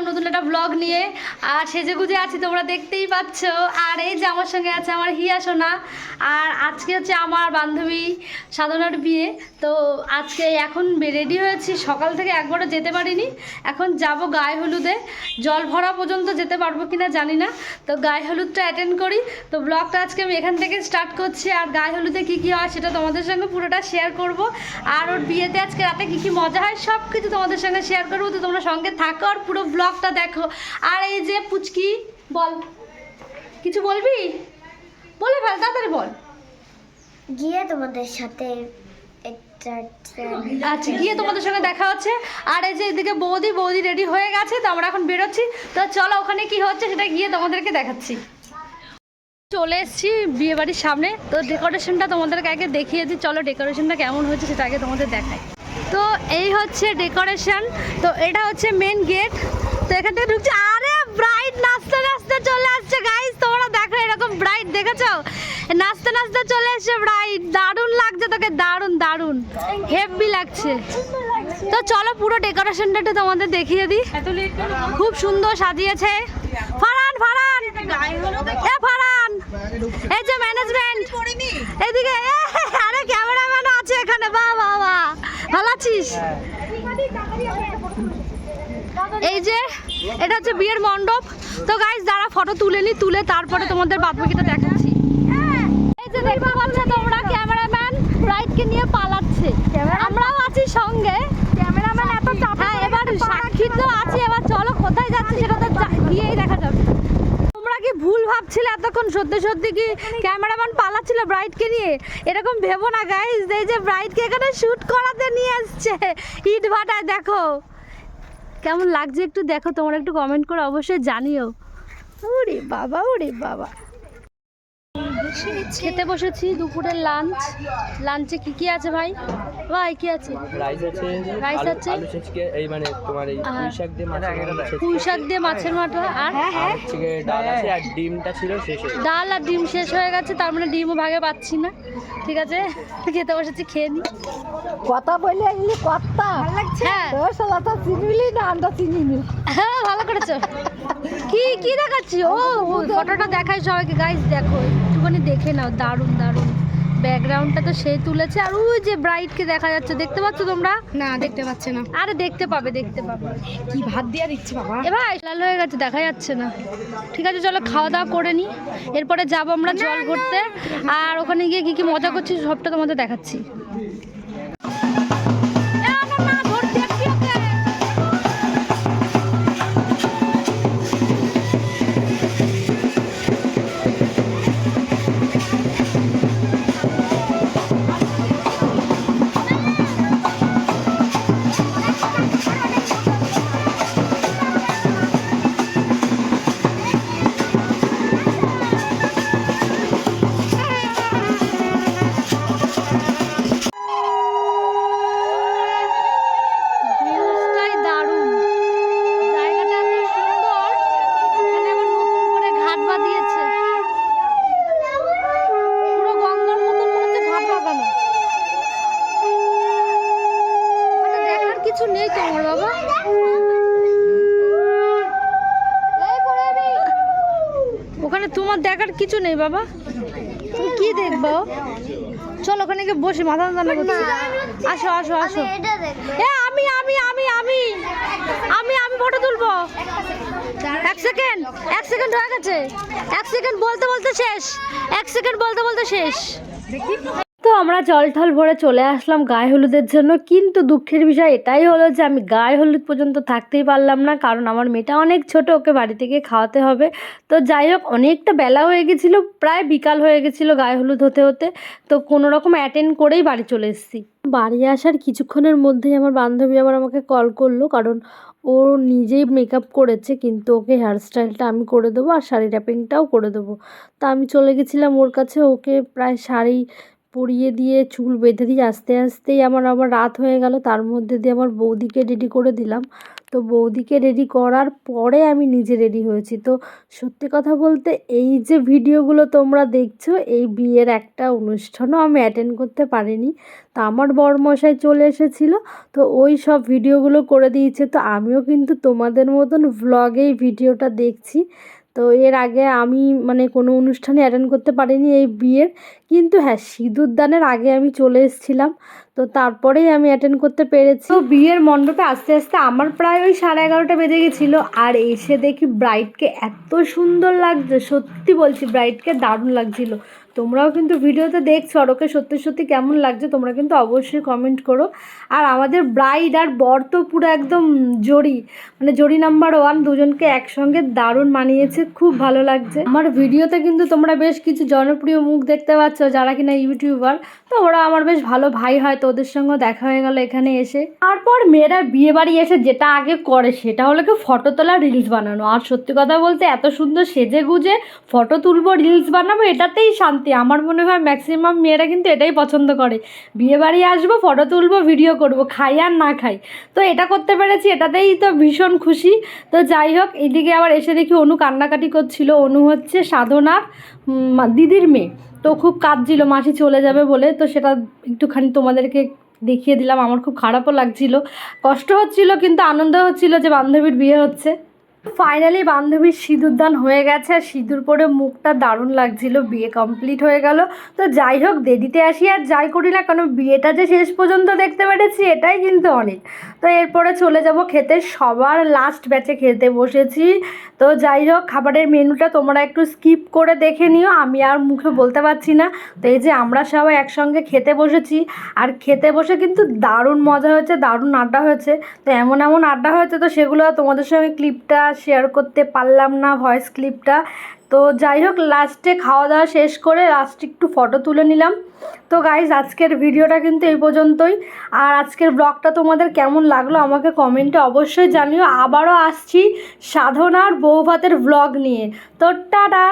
এলাম নতুন একটা ব্লগ নিয়ে। আর সেজে গুজে আছি, তোমরা দেখতেই পাচ্ছ। আর এই যে আমার সঙ্গে আছে আমার হিয়া সোনা। আর আজকে হচ্ছে আমার বান্ধবী সাধনার বিয়ে। তো আজকে এখন রেডি হয়েছি। সকাল থেকে একবারও যেতে পারিনি। এখন যাব গায়ে হলুদে। জল ভরা পর্যন্ত যেতে পারব কিনা জানি না। তো গায়ে হলুদটা অ্যাটেন্ড করি। তো ব্লগটা আজকে আমি এখান থেকে স্টার্ট করছি। আর গায়ে হলুদে কী কী হয় সেটা তোমাদের সঙ্গে পুরোটা শেয়ার করব। আর ওর বিয়েতে আজকে রাতে কী কী মজা হয় সব কিছু তোমাদের সঙ্গে শেয়ার করব। তো তোমরা সঙ্গে থাকো আর পুরো ব্লগটা দেখো। আর এই যে পুচকি বল। কিছু বলবি? বলে ফেল তাড়াতাড়ি বল। গিয়ে তোমাদের সাথে আচ্ছা গিয়ে তোমাদের সঙ্গে দেখা হচ্ছে। আর এই যে এদিকে বৌদি বৌদি রেডি হয়ে গেছে তো আমরা এখন বেরোচ্ছি। তো চলো ওখানে কি হচ্ছে সেটা গিয়ে তোমাদেরকে দেখাচ্ছি। চলে এসেছি বিয়ে বাড়ির সামনে। তো ডেকোরেশনটা তোমাদেরকে আগে দেখিয়ে দিই। চলো ডেকোরেশনটা কেমন হয়েছে সেটা আগে তোমাদের দেখাই। তো এই হচ্ছে ডেকোরেশন। তো এটা হচ্ছে মেন গেট তো এখান থেকে ঢুকছে। আরে ব্রাইট নাচতে নাচতে চলে আসছে গাইস তোমরা দেখো এরকম ব্রাইট দেখেছ? নাচতে নাচতে চলে এসছে ব্রাইট দারুণ লাগছে তোকে, দারুণ দারুণ। হেভি লাগছে। তো চলো পুরো ডেকোরেশনটা একটু তোমাদের দেখিয়ে দিই। খুব সুন্দর সাজিয়েছে। ফারান ফারান এ ফারান এই যে ম্যানেজমেন্ট এদিকে আরে ক্যামেরাম্যান আছে এখানে। বাহ বাহ বাহ। ভালো আছিস? এই যে এটা হচ্ছে বিয়ের মণ্ডপ। তো গাইজ যারা ফটো তুলে নি তুলে তারপরে তোমাদের বাদবাকিটা দেখাচ্ছি। এই যে দেখতে পাচ্ছ তোমরা ক্যামেরাম্যান ব্রাইডকে নিয়ে পালাচ্ছে। আমরাও আছি সঙ্গে। ক্যামেরাম্যান এত হ্যাঁ এবার সাক্ষী তো আছে এবার চলো কোথায় যাচ্ছে সেটা তো গিয়েই দেখা যাবে। তোমরা কি ভুল ভাবছিলে এতক্ষণ? সত্যি সত্যি কি ক্যামেরাম্যান পালাচ্ছিল ব্রাইডকে নিয়ে? এরকম ভেবো না গাইজ এই যে ব্রাইডকে এখানে শুট করাতে নিয়ে আসছে ইট ভাটায় দেখো। কেমন লাগছে একটু দেখো তোমরা একটু কমেন্ট করে অবশ্যই জানিও। ওরে বাবা ওরে বাবা। খেতে বসেছি দুপুরের লাঞ্চ লাঞ্চে কি কি আছে ভাই? ভাই কি আছে? রাইস আছে রাইস আছে? আলু ছেঁচকে এই মানে তোমার এই পুঁই শাক দিয়ে মাছের মাথা। পুঁই শাক দিয়ে মাছের মাথা আর হচ্ছে গিয়ে ডাল আছে আর ডিমটা ছিল শেষ হয়ে গেছে। ডাল আর ডিম শেষ হয়ে গেছে তার মানে ডিমও ভাগে পাচ্ছি না। ঠিক আছে খেতে বসেছি খেয়ে নি। কথা বলে এলি কথা। হ্যাঁ। তোর সালাটা চিনিলি না আমরা চিনিনি? হ্যাঁ ভালো করেছ। কি কি দেখাচ্ছি? ও ফটোটা দেখাই সবাইকে। গাইস দেখো একটুখানি দেখে নাও দারুণ দারুণ। ব্যাকগ্রাউন্ডটা তো সে তুলেছে। আর ওই যে ব্রাইটকে দেখা যাচ্ছে দেখতে পাচ্ছ তোমরা? না দেখতে পাচ্ছে না। আরে দেখতে পাবে দেখতে পাবে। কি ভাত দিয়া দিচ্ছে বাবা? এ ভাই লাল হয়ে গেছে দেখা যাচ্ছে না। ঠিক আছে চলো খাওয়া দাওয়া করে নি। এরপরে যাব আমরা জল ভরতে আর ওখানে গিয়ে কি কি মজা করছি সবটা তোমাদের দেখাচ্ছি। কিছু নেই তোমার বাবা। ওখানে তোমার দেখার কিছু নেই বাবা। তুমি কি দেখব? চলো ওখানে গিয়ে বসে মাথা যন্ত্রণা করছি আসো আসো আসো। এ আমি আমি আমি আমি। আমি আমি ফটো তুলবো। এক সেকেন্ড এক সেকেন্ড হয়ে গেছে। এক সেকেন্ড বলতে বলতে শেষ। এক সেকেন্ড বলতে বলতে শেষ। আমরা জল ঠল ভরে চলে আসলাম গায়ে হলুদের জন্য। কিন্তু দুঃখের বিষয় এটাই হলো যে আমি গায়ে হলুদ পর্যন্ত থাকতেই পারলাম না, কারণ আমার মেয়েটা অনেক ছোট, ওকে বাড়ি থেকে খাওয়াতে হবে। তো যাই হোক, অনেকটা বেলা হয়ে গেছিল, প্রায় বিকাল হয়ে গেছিল গায়ে হলুদ হতে হতে। তো কোনো রকম অ্যাটেন্ড করেই বাড়ি চলে এসেছি। বাড়ি আসার কিছুক্ষণের মধ্যেই আমার বান্ধবী আবার আমাকে কল করল, কারণ ও নিজেই মেকআপ করেছে, কিন্তু ওকে হেয়ারস্টাইলটা আমি করে দেবো আর শাড়ি র্যাপিংটাও করে দেবো। তা আমি চলে গেছিলাম ওর কাছে, ওকে প্রায় শাড়ি পরিয়ে দিয়ে চুল বেঁধে দিয়ে আস্তে আস্তেই আমার আবার রাত হয়ে গেল। তার মধ্যে দিয়ে আমার বৌদিকে রেডি করে দিলাম। তো বৌদিকে রেডি করার পরে আমি নিজে রেডি হয়েছি। তো সত্যি কথা বলতে এই যে ভিডিওগুলো তোমরা দেখছ, এই বিয়ের একটা অনুষ্ঠানও আমি অ্যাটেন্ড করতে পারিনি। তো আমার বরমশাই চলে এসেছিল। তো ওই সব ভিডিওগুলো করে দিয়েছে। তো আমিও কিন্তু তোমাদের মতন ভ্লগেই ভিডিওটা দেখছি। তো এর আগে আমি মানে কোনো অনুষ্ঠানে অ্যাটেন্ড করতে পারিনি এই বিয়ের। কিন্তু হ্যাঁ সিঁদুর দানের আগে আমি চলে এসেছিলাম, তো তারপরেই আমি অ্যাটেন্ড করতে পেরেছি। তো বিয়ের মণ্ডপে আস্তে আস্তে আমার প্রায় ওই সাড়ে এগারোটা বেজে গেছিল, আর এসে দেখি ব্রাইডকে এত সুন্দর লাগছে, সত্যি বলছি ব্রাইডকে দারুণ লাগছিল। তোমরাও কিন্তু ভিডিওতে দেখছ আর ওকে সত্যি সত্যি কেমন লাগছে, তোমরা কিন্তু অবশ্যই কমেন্ট করো। আর আমাদের ব্রাইড আর বর তো পুরো একদম জড়ি মানে জড়ি নাম্বার ওয়ান দুজনকে একসঙ্গে দারুণ মানিয়েছে, খুব ভালো লাগছে। আমার ভিডিওতে কিন্তু তোমরা বেশ কিছু জনপ্রিয় মুখ দেখতে পাচ্ছ যারা কিনা ইউটিউবার, তো ওরা আমার বেশ ভালো ভাই হয়, তো ওদের সঙ্গে দেখা হয়ে গেল এখানে এসে। তারপর মেয়েরা বিয়ে বাড়ি এসে যেটা আগে করে, সেটা হলো কি ফটো তোলা রিলস বানানো। আর সত্যি কথা বলতে এত সুন্দর সেজে গুজে ফটো তুলবো রিলস বানাবো, এটাতেই শান্তি। আমার মনে হয় ম্যাক্সিমাম মেয়েরা কিন্তু এটাই পছন্দ করে। বিয়ে বাড়ি আসব ফটো তুলবো ভিডিও করব, খাই আর না খাই। তো এটা করতে পেরেছি, এটাতেই তো ভীষণ খুশি। তো যাই হোক এদিকে আবার এসে দেখি অনু কান্নাকাটি করছিল। অনু হচ্ছে সাধনার দিদির মেয়ে। তো খুব কাঁদছিল, মাসি চলে যাবে বলে। তো সেটা একটুখানি তোমাদেরকে দেখিয়ে দিলাম, আমার খুব খারাপও লাগছিল। কষ্ট হচ্ছিল, কিন্তু আনন্দ হচ্ছিল যে বান্ধবীর বিয়ে হচ্ছে। ফাইনালি বান্ধবীর সিঁদুরদান হয়ে গেছে। আর সিঁদুর পরে মুখটা দারুণ লাগছিল, বিয়ে কমপ্লিট হয়ে গেল। তো যাই হোক, দেরিতে আসি আর যাই করি না কারণ বিয়েটা যে শেষ পর্যন্ত দেখতে পেরেছি, এটাই কিন্তু অনেক। তো এরপরে চলে যাব খেতে, সবার লাস্ট ব্যাচে খেতে বসেছি। তো যাই হোক, খাবারের মেনুটা তোমরা একটু স্কিপ করে দেখে নিও, আমি আর মুখে বলতে পারছি না। তো এই যে আমরা সবাই একসঙ্গে খেতে বসেছি, আর খেতে বসে কিন্তু দারুণ মজা হয়েছে, দারুণ আড্ডা হয়েছে। তো এমন এমন আড্ডা হয়েছে, তো সেগুলো তোমাদের সঙ্গে ক্লিপটা শেয়ার করতে পারলাম না ভয়েস ক্লিপটা তো যাই হোক লাস্টে খাওয়া দাওয়া শেষ করে লাস্টে একটু ফটো তুলে নিলাম। তো গাইজ আজকের ভিডিওটা কিন্তু এই পর্যন্তই। আর আজকের ব্লগটা তোমাদের কেমন লাগল আমাকে কমেন্টে অবশ্যই জানিও। আবারও আসছি সাধনার বউ ভাতের ব্লগ নিয়ে। তো টাটা!